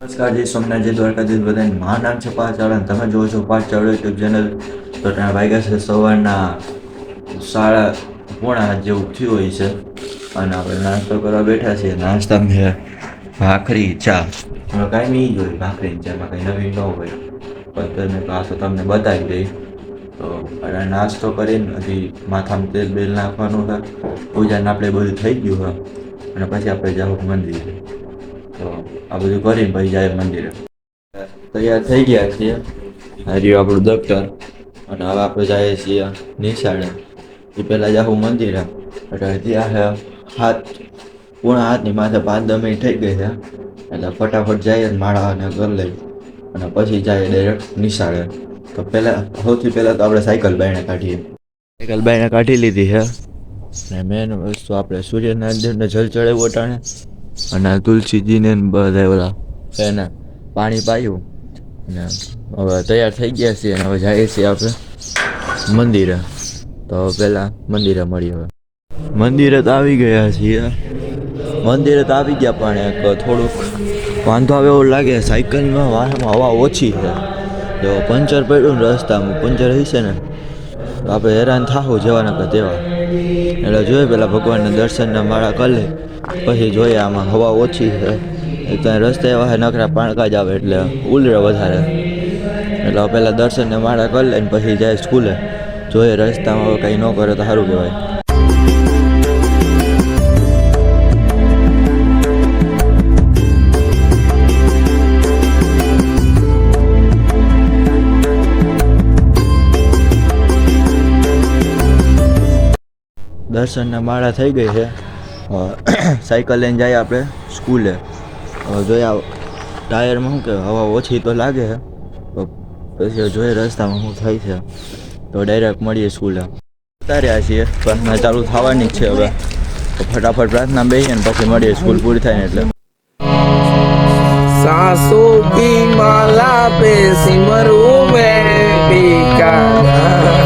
દ્વારકાધીશ સોમનાથ, જય દ્વારકાધીશ બધાને. મારું નામ છે પાંચ ચાવડા તમે જોવો છો પાંચ ચાવડા યુટ્યુબ ચેનલ તો ત્યાં વાગ્યા છે સવારના સાડા પોણા જેવું થયું હોય છે. અને આપણે નાસ્તો કરવા બેઠા છીએ. નાસ્તા મેં ભાખરી, ચા. કાંઈ નહીં જોઈ ભાખરી ચામાં કંઈ નવીન ન હોય. પણ તમે આ તમને બતાવી દઈ. તો અને નાસ્તો કરીને હજી માથામાં તેલ બેલ નાખવાનું હતા પૂજાને આપણે બધું થઈ ગયું હોય અને પછી આપણે જાવું મંદિરે. તો આ બધું કરીને પછી જાય મંદિરે. તૈયાર થઈ ગયા છીએ. હાર્યું આપણું દફતર. અને હવે આપણે જઈએ છીએ નિશાળે. એ પહેલાં જાવું મંદિરે. એટલે ત્યાં હાથ, પૂણા હાથની માથે પાંચ દસ થઈ ગઈ છે એટલે ફટાફટ જઈએ માળાને ઘર લઈ. અને પછી જાય ડાયરેક્ટ નિશાળે. તો પહેલાં, સૌથી પહેલાં તો આપણે સાયકલ બાયણે કાઢીએ. સાયકલ બાયણે કાઢી લીધી છે અને મેન વસ્તુ આપણે સૂર્યનારાયણને જલ ચડાવ્યું અટાણે. અને તુલસીજીને બધા ઓલા એને પાણી પાયું અને હવે તૈયાર થઈ ગયા છીએ અને હવે જઈએ છીએ આપણે મંદિરે. તો પહેલાં મંદિરે મળીએ હવે. મંદિરે તો આવી ગયા છીએ. મંદિરે તો આવી ગયા પણ એક થોડુંક વાંધો આવે એવું લાગે. સાયકલમાં વાહનમાં હવા ઓછી છે. તો પંચર પડ્યું ને રસ્તામાં. પંચર હશે ને તો આપણે હેરાન થાવું જવાના કે તેવા. એટલે જોઈએ પેલા ભગવાનના દર્શનના માળા કરી પછી જોઈએ આમાં હવા ઓછી છે. ત્યાં રસ્તે એવા નકરા પાણકા જ આવે એટલે ઉલરે વધારે. એટલે પહેલાં દર્શનને માળા કરી લઈને પછી જાય સ્કૂલે. જોઈએ રસ્તામાં કંઈ ન કરે તો સારું કહેવાય. દર્શનના માળા થઈ ગઈ છે. સાયકલ લઈને જઈએ આપણે સ્કૂલે. જોયા ટાયરમાં શું કે હવા ઓછી તો લાગે છે પછી જોઈએ રસ્તામાં શું થાય છે. તો ડાયરેક્ટ મળીએ સ્કૂલે. ઉતાર્યા છીએ પ્રાર્થના ચાલુ થવાની જ છે હવે. તો ફટાફટ પ્રાર્થના બેસીએ ને પછી મળીએ સ્કૂલ પૂરી થાય ને એટલે. સાસુ પી માલા પે સિમરું મેં પીકા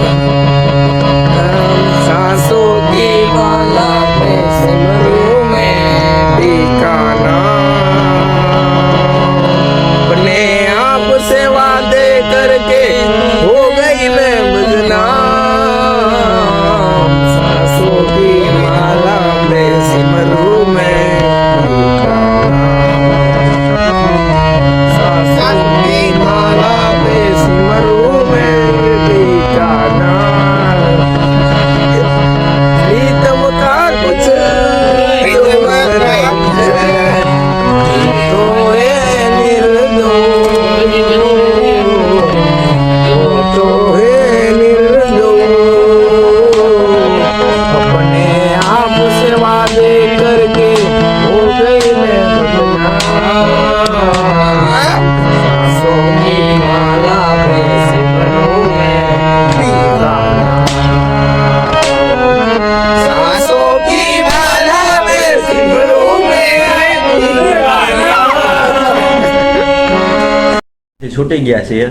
છૂટી ગયા છીએ.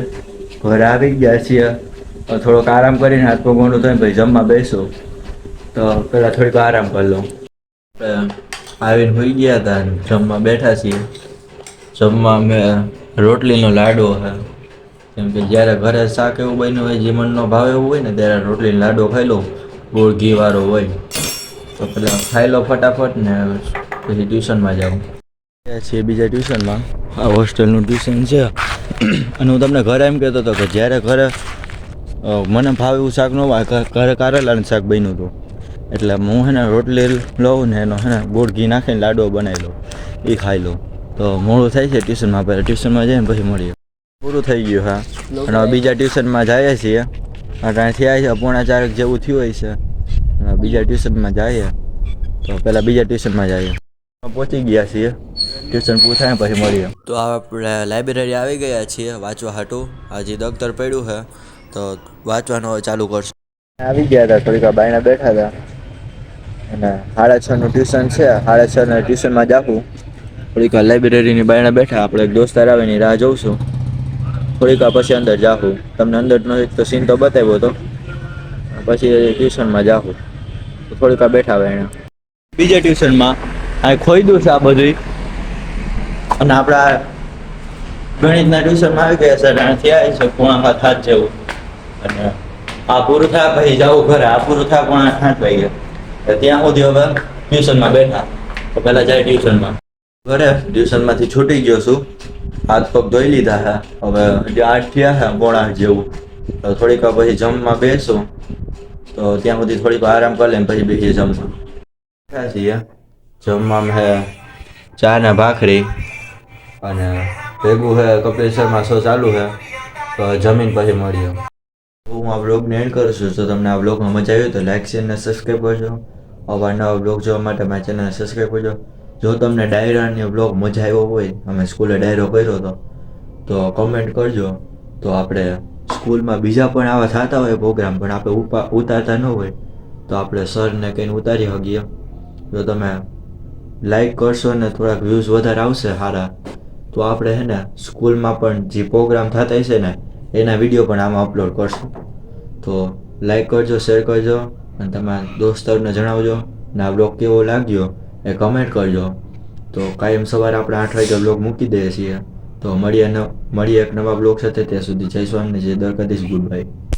ઘરે આવી ગયા છીએ. થોડોક આરામ કરીને હાથ પગ મોઢું થાય પછી જમવા બેસો. તો પહેલાં થોડીક આરામ કરી લઉં. આવીને હોઈ ગયા હતા જમવા બેઠા છીએ. જમવા અમે રોટલીનો લાડવો છે કેમ કે જ્યારે ઘરે શાક એવું બન્યું હોય, જે મનનો ભાવ એવું હોય ને, ત્યારે રોટલીનો લાડવો ખાઈ લઉં. ગોળ, ઘી વાળો હોય. તો પેલા ખાઈ લો ફટાફટ ને પછી ટ્યુશનમાં જાઉં. છીએ બીજા ટ્યુશનમાં. આ હોસ્ટેલનું ટ્યુશન છે. અને હું તમને ઘરે એમ કહેતો હતો કે જ્યારે ઘરે મને ભાવ એવું શાક ન ઘરે કારેલાનું શાક બન્યું હતું. એટલે હું હે ને રોટલી લઉં ને એનો હે ને ગોળ ઘી નાખીને લાડવો બનાવી લઉં, એ ખાઈ લઉં. તો મોડું થાય છે ટ્યુશનમાં, પહેલાં ટ્યુશનમાં જઈને પછી મળીએ. પૂરું થઈ ગયું, હા. અને બીજા ટ્યુશનમાં જઈએ છીએ. ત્યાંથી આવી છે, પોણા ચારક જેવું થયું હોય છે. બીજા ટ્યુશનમાં જઈએ. તો પહેલાં બીજા ટ્યુશનમાં જઈએ. પહોંચી ગયા છીએ. ટ્યુશન ને પછી મળીએ તો આપણે લાઇબ્રેરી આવી ગયા છીએ વાંચવા હાટું. આજે દફતર પડ્યું છે તો વાંચવાનું હવે ચાલુ કરશું. આવી ગયા હતા થોડીક વાર બાયણા બેઠા હતા. અને સાડા છ નું ટ્યુશન છે સાડા છ ના ટ્યુશનમાં જાઉં થોડીક વાર લાઇબ્રેરીની બાયના બેઠા આપણે એક દોસ્તાર આવે એની રાહ જોઉં છું. થોડીક વાર પછી અંદર જાઉં તમને અંદરનો એક તો સીન તો બતાવ્યો હતો પછી ટ્યુશનમાં જાઉં થોડીક વાર બેઠા હોય એના બીજા ટ્યુશનમાં આ ખોઈ દઉં છે આ બધું અને આપણા ગણિતના ટ્યુશનમાં આવી ગયા સર અને આવી છે પોણા હાથ જેવું. અને આ પૂરું થાય પછી જવું ઘરે, આ પૂરું થાય પોણા હાથ વાગી. ગયા તો ત્યાં સુધી હવે ટ્યુશનમાં બેઠા. તો પહેલાં જાય ટ્યુશનમાં. ઘરે ટ્યુશનમાંથી છૂટી ગયો છું. હાથ પગ ધોઈ લીધા હા હવે જે આઠ થયા છે, પોણા જેવું. તો થોડીક પછી જમવા બેસું. તો ત્યાં સુધી થોડીક આરામ કરી લઈને પછી બેસીએ જમવા. છીએ. જમવામાં હે ચા ને ભાખરી. અને ભેગું હે કપિલ શર્મા શો ચાલુ છે તો જમીન પછી મળીએ. હું આ બ્લોગને એન્ડ કરું છું. જો તમને આ બ્લોગમાં મજા આવી તો લાઇક શેર અને સબસ્ક્રાઈબ કરજો. અવારનવાર બ્લોગ જોવા માટે મારી ચેનલને સબસ્ક્રાઈબ કરજો. જો તમને ડાયરાની બ્લોગ મજા આવ્યો હોય, અમે સ્કૂલે ડાયરો કર્યો હતો, તો કમેન્ટ કરજો. તો આપણે સ્કૂલમાં બીજા પણ આવા થતા હોય પ્રોગ્રામ પણ આપણે ઉતારતા ન હોય, તો આપણે સરને કહીને ઉતારી શકીએ જો તમે લાઈક કરશો ને થોડાક વ્યૂઝ વધારે આવશે સારા તો આપણે હે ને સ્કૂલમાં પણ જે પ્રોગ્રામ થતા હશે ને, એના વીડિયો પણ આમાં અપલોડ કરશું. તો લાઈક કરજો શેર કરજો, અને તમારા દોસ્તોને જણાવજો, ને આ બ્લોગ કેવો લાગ્યો, એ કમેન્ટ કરજો. તો કાયમ સવારે આપણે આઠ વાગે બ્લોગ મૂકી દઈએ છીએ. તો મળીએ મળીએ એક નવા બ્લોગ સાથે, ત્યાં સુધી જય સ્વામી જય દ્વારકાધીશ ગુડ બાય